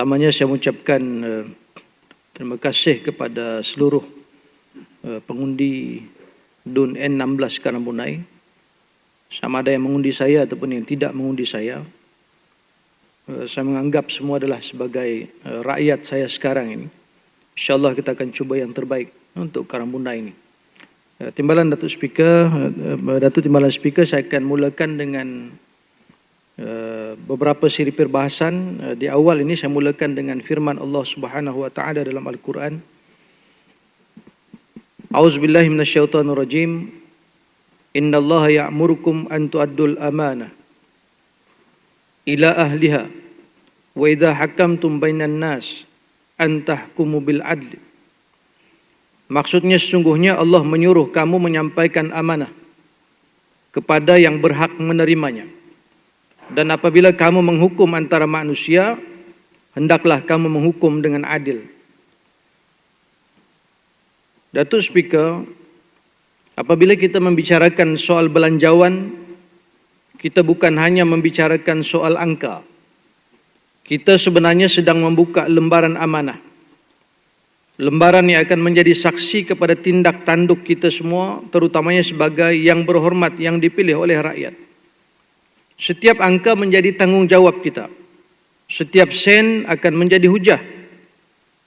Pertamanya saya mengucapkan uh, terima kasih kepada seluruh uh, pengundi DUN N16 Karambunai. Sama ada yang mengundi saya ataupun yang tidak mengundi saya. Uh, saya menganggap semua adalah sebagai rakyat saya sekarang ini. InsyaAllah kita akan cuba yang terbaik untuk Karambunai ini. Timbalan Datuk Speaker, Datuk Timbalan Speaker, saya akan mulakan dengan Eh, beberapa siri perbahasan uh, di awal ini saya mulakan dengan firman Allah Subhanahu wa taala dalam Al-Quran. A'udzubillahi minasyaitonirrajim. Innallaha ya'murukum an tu'addul amanah ila ahliha wa idza hakamtum bainan nas an tahkumu bil adl Maksudnya sesungguhnya Allah menyuruh kamu menyampaikan amanah kepada yang berhak menerimanya dan apabila kamu menghukum antara manusia hendaklah kamu menghukum dengan adil. Datuk Speaker apabila kita membicarakan soal belanjawan kita bukan hanya membicarakan soal angka. Kita sebenarnya sedang membuka lembaran amanah. Lembaran yang akan menjadi saksi kepada tindak tanduk kita semua terutamanya sebagai yang berhormat yang dipilih oleh rakyat setiap angka menjadi tanggungjawab kita. Setiap sen akan menjadi hujah.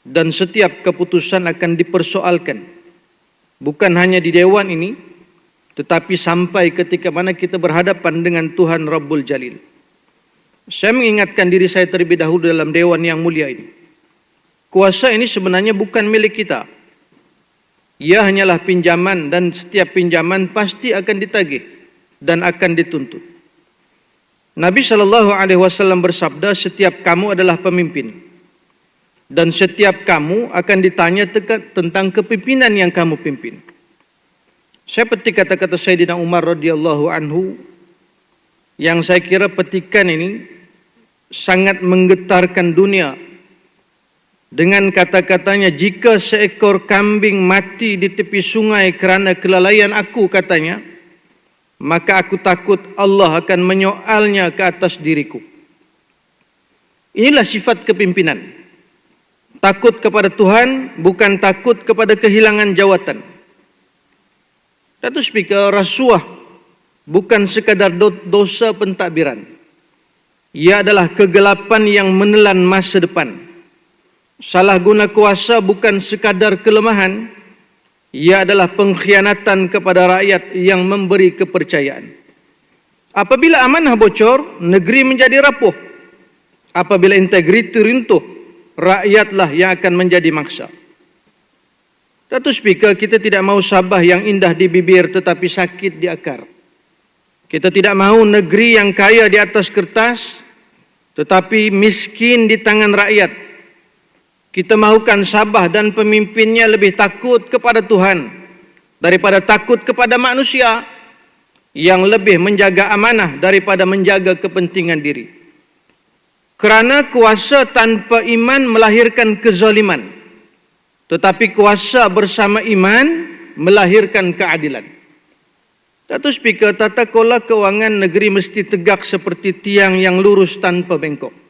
Dan setiap keputusan akan dipersoalkan. Bukan hanya di Dewan ini, tetapi sampai ketika mana kita berhadapan dengan Tuhan Rabbul Jalil. Saya mengingatkan diri saya terlebih dahulu dalam Dewan yang mulia ini. Kuasa ini sebenarnya bukan milik kita. Ia hanyalah pinjaman dan setiap pinjaman pasti akan ditagih dan akan dituntut. Nabi sallallahu alaihi wasallam bersabda setiap kamu adalah pemimpin dan setiap kamu akan ditanya tentang kepimpinan yang kamu pimpin. Saya petik kata-kata Sayyidina Umar radhiyallahu anhu yang saya kira petikan ini sangat menggetarkan dunia dengan kata-katanya jika seekor kambing mati di tepi sungai kerana kelalaian aku katanya maka aku takut Allah akan menyoalnya ke atas diriku. Inilah sifat kepimpinan. Takut kepada Tuhan bukan takut kepada kehilangan jawatan. Satu speaker rasuah bukan sekadar dosa pentadbiran. Ia adalah kegelapan yang menelan masa depan. Salah guna kuasa bukan sekadar kelemahan, ia adalah pengkhianatan kepada rakyat yang memberi kepercayaan. Apabila amanah bocor, negeri menjadi rapuh. Apabila integriti runtuh, rakyatlah yang akan menjadi maksa. Satu speaker, kita tidak mahu sabah yang indah di bibir tetapi sakit di akar. Kita tidak mahu negeri yang kaya di atas kertas tetapi miskin di tangan rakyat kita mahukan Sabah dan pemimpinnya lebih takut kepada Tuhan daripada takut kepada manusia yang lebih menjaga amanah daripada menjaga kepentingan diri. Kerana kuasa tanpa iman melahirkan kezaliman. Tetapi kuasa bersama iman melahirkan keadilan. Satu speaker, tata kola keuangan negeri mesti tegak seperti tiang yang lurus tanpa bengkok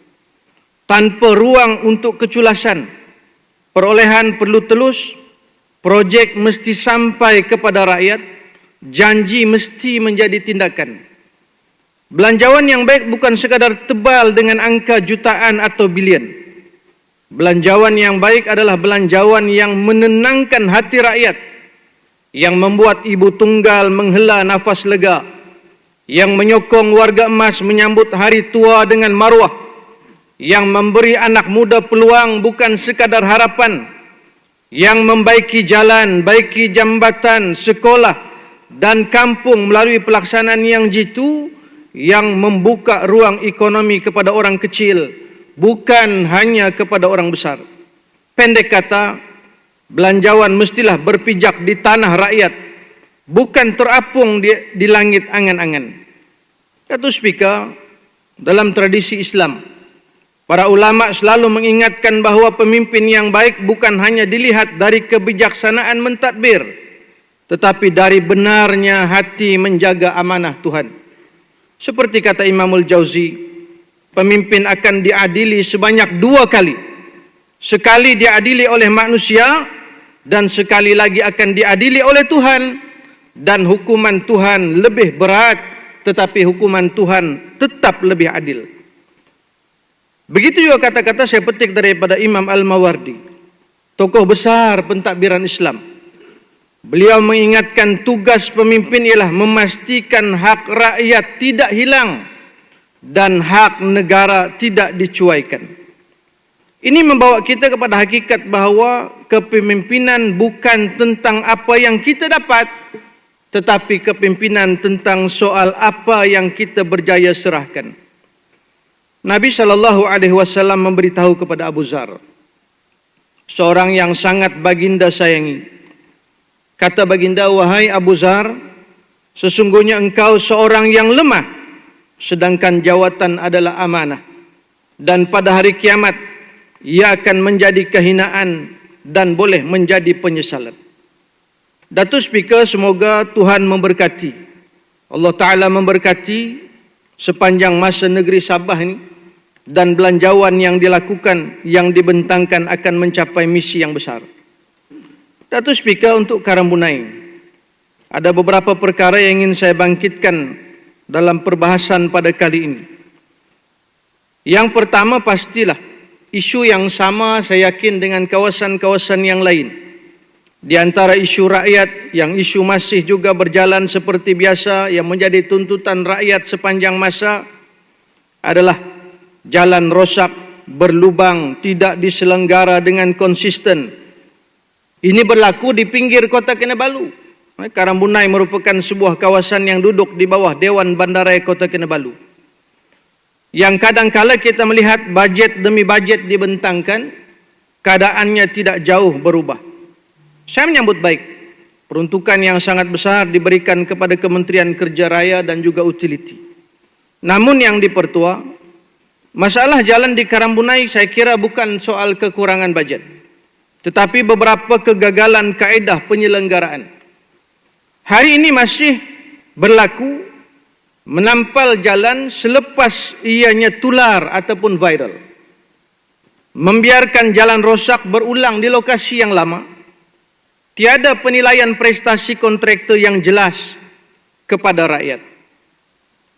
tanpa ruang untuk keculasan. Perolehan perlu telus, projek mesti sampai kepada rakyat, janji mesti menjadi tindakan. Belanjawan yang baik bukan sekadar tebal dengan angka jutaan atau bilion. Belanjawan yang baik adalah belanjawan yang menenangkan hati rakyat, yang membuat ibu tunggal menghela nafas lega, yang menyokong warga emas menyambut hari tua dengan maruah, yang memberi anak muda peluang bukan sekadar harapan yang membaiki jalan, baiki jambatan, sekolah dan kampung melalui pelaksanaan yang jitu yang membuka ruang ekonomi kepada orang kecil bukan hanya kepada orang besar. Pendek kata, belanjawan mestilah berpijak di tanah rakyat bukan terapung di, di langit angan-angan. Satu speaker dalam tradisi Islam, Para ulama selalu mengingatkan bahawa pemimpin yang baik bukan hanya dilihat dari kebijaksanaan mentadbir tetapi dari benarnya hati menjaga amanah Tuhan. Seperti kata Imamul Jauzi, pemimpin akan diadili sebanyak dua kali. Sekali diadili oleh manusia dan sekali lagi akan diadili oleh Tuhan dan hukuman Tuhan lebih berat tetapi hukuman Tuhan tetap lebih adil. Begitu juga kata-kata saya petik daripada Imam Al-Mawardi, tokoh besar pentadbiran Islam. Beliau mengingatkan tugas pemimpin ialah memastikan hak rakyat tidak hilang dan hak negara tidak dicuaikan. Ini membawa kita kepada hakikat bahawa kepemimpinan bukan tentang apa yang kita dapat tetapi kepimpinan tentang soal apa yang kita berjaya serahkan. Nabi sallallahu alaihi wasallam memberitahu kepada Abu Zar seorang yang sangat baginda sayangi. Kata baginda wahai Abu Zar, sesungguhnya engkau seorang yang lemah sedangkan jawatan adalah amanah. Dan pada hari kiamat ia akan menjadi kehinaan dan boleh menjadi penyesalan. Datuk Speaker, semoga Tuhan memberkati. Allah Ta'ala memberkati sepanjang masa negeri Sabah ini dan belanjawan yang dilakukan, yang dibentangkan akan mencapai misi yang besar. Datuk Speaker, untuk Karambunai, ada beberapa perkara yang ingin saya bangkitkan dalam perbahasan pada kali ini. Yang pertama pastilah, isu yang sama saya yakin dengan kawasan-kawasan yang lain. Di antara isu rakyat yang isu masih juga berjalan seperti biasa yang menjadi tuntutan rakyat sepanjang masa adalah jalan rosak, berlubang, tidak diselenggara dengan konsisten. Ini berlaku di pinggir kota Kinabalu. Karambunai merupakan sebuah kawasan yang duduk di bawah Dewan Bandaraya Kota Kinabalu yang kadang-kala kita melihat bajet demi bajet dibentangkan, keadaannya tidak jauh berubah. Saya menyambut baik peruntukan yang sangat besar diberikan kepada Kementerian Kerja Raya dan juga utility. Namun yang dipertua, masalah jalan di Karambunai saya kira bukan soal kekurangan bajet, tetapi beberapa kegagalan kaedah penyelenggaraan. Hari ini masih berlaku menampal jalan selepas ianya tular ataupun viral. Membiarkan jalan rosak berulang di lokasi yang lama. Tiada penilaian prestasi kontraktor yang jelas kepada rakyat.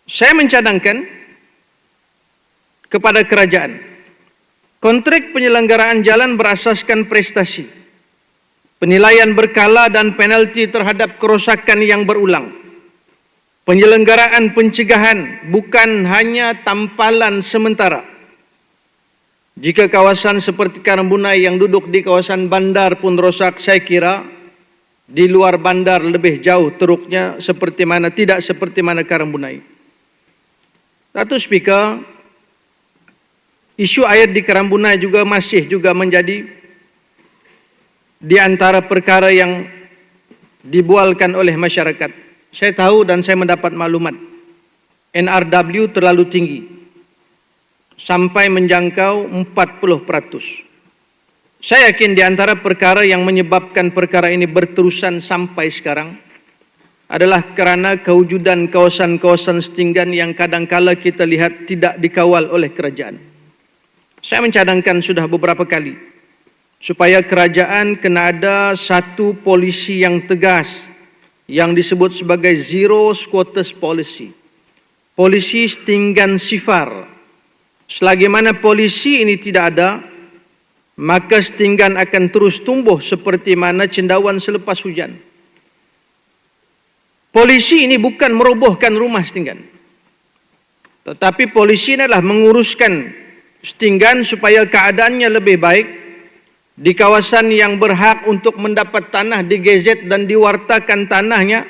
Saya mencadangkan kepada kerajaan. Kontrak penyelenggaraan jalan berasaskan prestasi. Penilaian berkala dan penalti terhadap kerosakan yang berulang penyelenggaraan pencegahan bukan hanya tampalan sementara. Jika kawasan seperti Karambunai yang duduk di kawasan bandar pun rosak, saya kira di luar bandar lebih jauh teruknya seperti mana, tidak seperti mana Karambunai. Satu speaker, isu air di Karambunai juga masih juga menjadi di antara perkara yang dibualkan oleh masyarakat saya tahu dan saya mendapat maklumat NRW terlalu tinggi sampai menjangkau 40%. Saya yakin di antara perkara yang menyebabkan perkara ini berterusan sampai sekarang adalah kerana kewujudan kawasan-kawasan setinggan yang kadang-kala kita lihat tidak dikawal oleh kerajaan. Saya mencadangkan sudah beberapa kali supaya kerajaan kena ada satu polisi yang tegas yang disebut sebagai zero squatters policy. Polisi setinggan sifar. Selagi mana polisi ini tidak ada, maka setinggan akan terus tumbuh seperti mana cendawan selepas hujan. Polisi ini bukan merobohkan rumah setinggan. Tetapi polisi ini adalah menguruskan setinggan supaya keadaannya lebih baik di kawasan yang berhak untuk mendapat tanah di digezet dan diwartakan tanahnya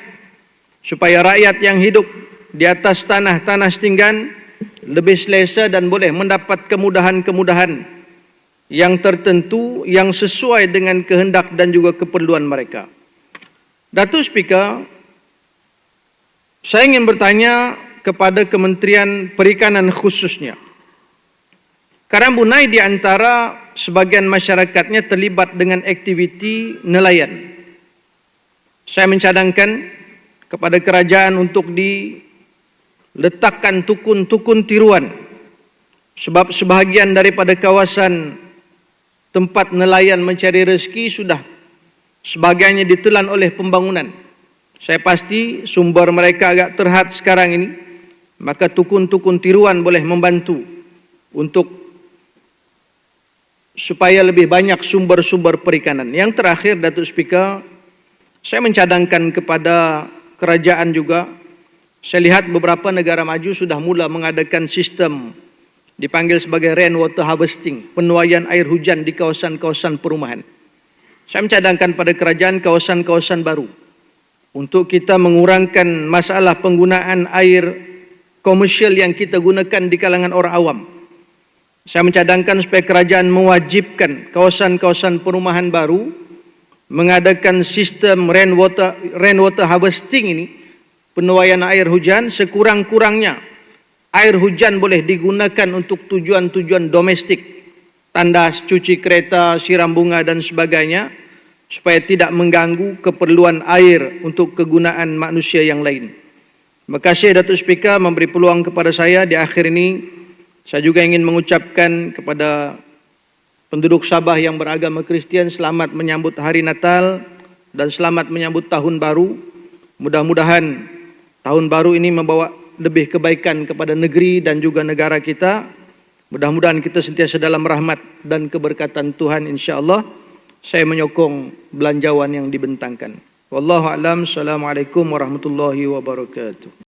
supaya rakyat yang hidup di atas tanah-tanah setinggan lebih selesa dan boleh mendapat kemudahan-kemudahan yang tertentu yang sesuai dengan kehendak dan juga keperluan mereka. Datuk Speaker, saya ingin bertanya kepada Kementerian Perikanan khususnya. Karambunai di antara sebagian masyarakatnya terlibat dengan aktiviti nelayan. Saya mencadangkan kepada kerajaan untuk diletakkan tukun-tukun tiruan Sebab sebahagian daripada kawasan tempat nelayan mencari rezeki sudah sebahagiannya ditelan oleh pembangunan. Saya pasti sumber mereka agak terhad sekarang ini. Maka tukun-tukun tiruan boleh membantu untuk supaya lebih banyak sumber-sumber perikanan. Yang terakhir Datuk Speaker, saya mencadangkan kepada kerajaan juga saya lihat beberapa negara maju sudah mula mengadakan sistem dipanggil sebagai rainwater harvesting, penuaian air hujan di kawasan-kawasan perumahan. Saya mencadangkan pada kerajaan kawasan-kawasan baru untuk kita mengurangkan masalah penggunaan air komersial yang kita gunakan di kalangan orang awam. Saya mencadangkan supaya kerajaan mewajibkan kawasan-kawasan perumahan baru mengadakan sistem rainwater rainwater harvesting ini penuaian air hujan sekurang-kurangnya air hujan boleh digunakan untuk tujuan-tujuan domestik, tandas, cuci kereta, siram bunga dan sebagainya, supaya tidak mengganggu keperluan air untuk kegunaan manusia yang lain. Terima kasih Datuk Speaker memberi peluang kepada saya di akhir ini. Saya juga ingin mengucapkan kepada penduduk Sabah yang beragama Kristian selamat menyambut hari Natal dan selamat menyambut tahun baru. Mudah-mudahan tahun baru ini membawa lebih kebaikan kepada negeri dan juga negara kita. Mudah-mudahan kita sentiasa dalam rahmat dan keberkatan Tuhan insya-Allah. Saya menyokong belanjawan yang dibentangkan. Wallahu a'lam. Assalamualaikum warahmatullahi wabarakatuh.